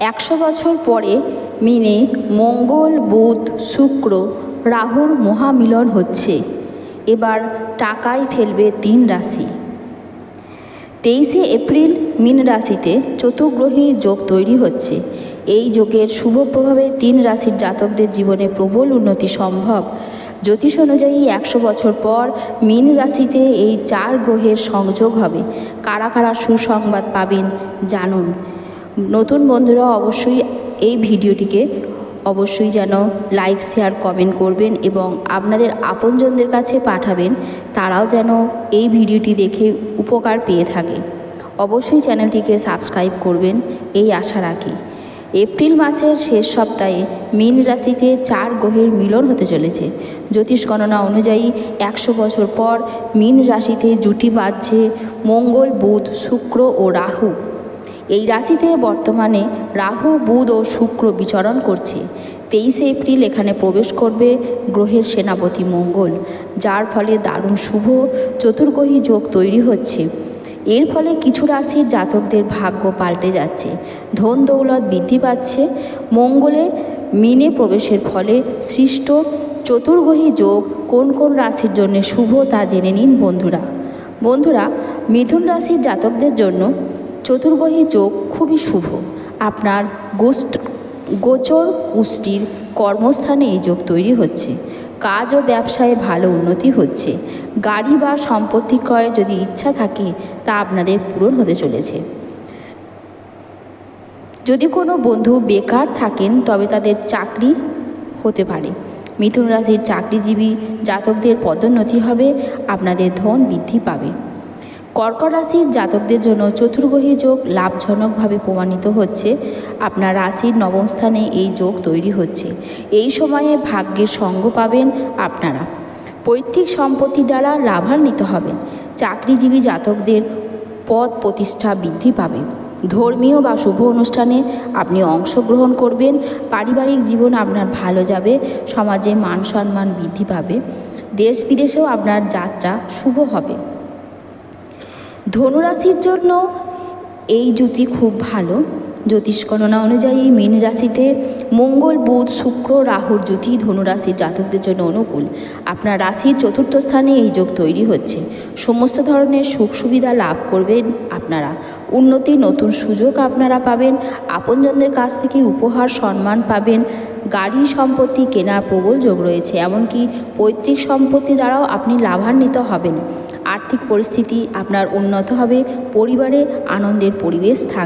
একশো বছর পরে মিনে মঙ্গল, বুধ, শুক্র, রাহুর মহামিলন হচ্ছে। এবার টাকায় ফেলবে তিন রাশি। তেইশে এপ্রিল মিন রাশিতে চতুর্গ্রহী যোগ তৈরি হচ্ছে। এই যোগের শুভ প্রভাবে তিন রাশির জাতকদের জীবনে প্রবল উন্নতি সম্ভব। জ্যোতিষ অনুযায়ী একশো বছর পর মিন রাশিতে এই চার গ্রহের সংযোগ হবে। কারা কারা সুসংবাদ পাবেন জানুন। নতুন বন্ধুরা অবশ্যই এই ভিডিওটিকে অবশ্যই যেন লাইক শেয়ার কমেন্ট করবেন এবং আপনাদের আপনজনদের কাছে পাঠাবেন, তারাও যেন এই ভিডিওটি দেখে উপকার পেয়ে থাকে। অবশ্যই চ্যানেলটিকে সাবস্ক্রাইব করবেন, এই আশা রাখি। এপ্রিল মাসের শেষ সপ্তাহে মীন রাশিতে চার গ্রহের মিলন হতে চলেছে। জ্যোতিষ গণনা অনুযায়ী একশো বছর পর মীন রাশিতে জুটি বাঁধছে মঙ্গল, বুধ, শুক্র ও রাহু। এই রাশিতে বর্তমানে রাহু, বুধ ও শুক্র বিচরণ করছে। তেইশে এপ্রিল এখানে প্রবেশ করবে গ্রহের সেনাপতি মঙ্গল, যার ফলে দারুণ শুভ চতুর্গ্রহী যোগ তৈরি হচ্ছে। এর ফলে কিছু রাশির জাতকদের ভাগ্য পাল্টে যাচ্ছে, ধন দৌলত বৃদ্ধি পাচ্ছে। মঙ্গলে মিনে প্রবেশের ফলে সৃষ্ট চতুর্গ্রহী যোগ কোন কোন রাশির জন্য শুভ তা জেনে নিন বন্ধুরা। বন্ধুরা, মিথুন রাশির জাতকদের জন্য চতুর্গ্রহী যোগ খুবই শুভ। আপনার গোষ্ঠ, গোচর কুষ্টির কর্মস্থানে এই যোগ তৈরি হচ্ছে। কাজ ও ব্যবসায় ভালো উন্নতি হচ্ছে। গাড়ি বা সম্পত্তি ক্রয়ের যদি ইচ্ছা থাকে, তা আপনাদের পূরণ হতে চলেছে। যদি কোনো বন্ধু বেকার থাকেন, তবে তাদের চাকরি হতে পারে। মিথুন রাশির চাকরিজীবী জাতকদের পদোন্নতি হবে, আপনাদের ধন বৃদ্ধি পাবে। কর্কট রাশির জাতকদের জন্য চতুর্গ্রহী যোগ লাভজনকভাবে প্রমাণিত হচ্ছে। আপনার রাশির নবম স্থানে এই যোগ তৈরি হচ্ছে। এই সময়ে ভাগ্যের সঙ্গ পাবেন আপনারা। পৈতৃক সম্পত্তি দ্বারা লাভান্বিত হবেন। চাকরিজীবী জাতকদের পদ প্রতিষ্ঠা বৃদ্ধি পাবে। ধর্মীয় বা শুভ অনুষ্ঠানে আপনি অংশগ্রহণ করবেন। পারিবারিক জীবন আপনার ভালো যাবে। সমাজে মান সম্মান বৃদ্ধি পাবে। দেশ বিদেশেও আপনার যাত্রা শুভ হবে। ধনুরাশির জন্য এই জুতি খুব ভালো। জ্যোতিষ গণনা অনুযায়ী মীন রাশিতে মঙ্গল, বুধ, শুক্র, রাহুর জ্যোতি ধনুরাশির জাতকদের জন্য অনুকূল। আপনার রাশির চতুর্থ স্থানে এই যোগ তৈরি হচ্ছে। সমস্ত ধরনের সুখ সুবিধা লাভ করবেন আপনারা। উন্নতি, নতুন সুযোগ আপনারা পাবেন। আপনজনদের কাছ থেকে উপহার, সম্মান পাবেন। গাড়ি সম্পত্তি কেনার প্রবল যোগ রয়েছে। এমনকি পৈতৃক সম্পত্তি দ্বারাও আপনি লাভান্বিত হবেন। আর্থিক পরিস্থিতি আপনার উন্নত হবে পরিবারে আনন্দের পরিবেশ থাকবে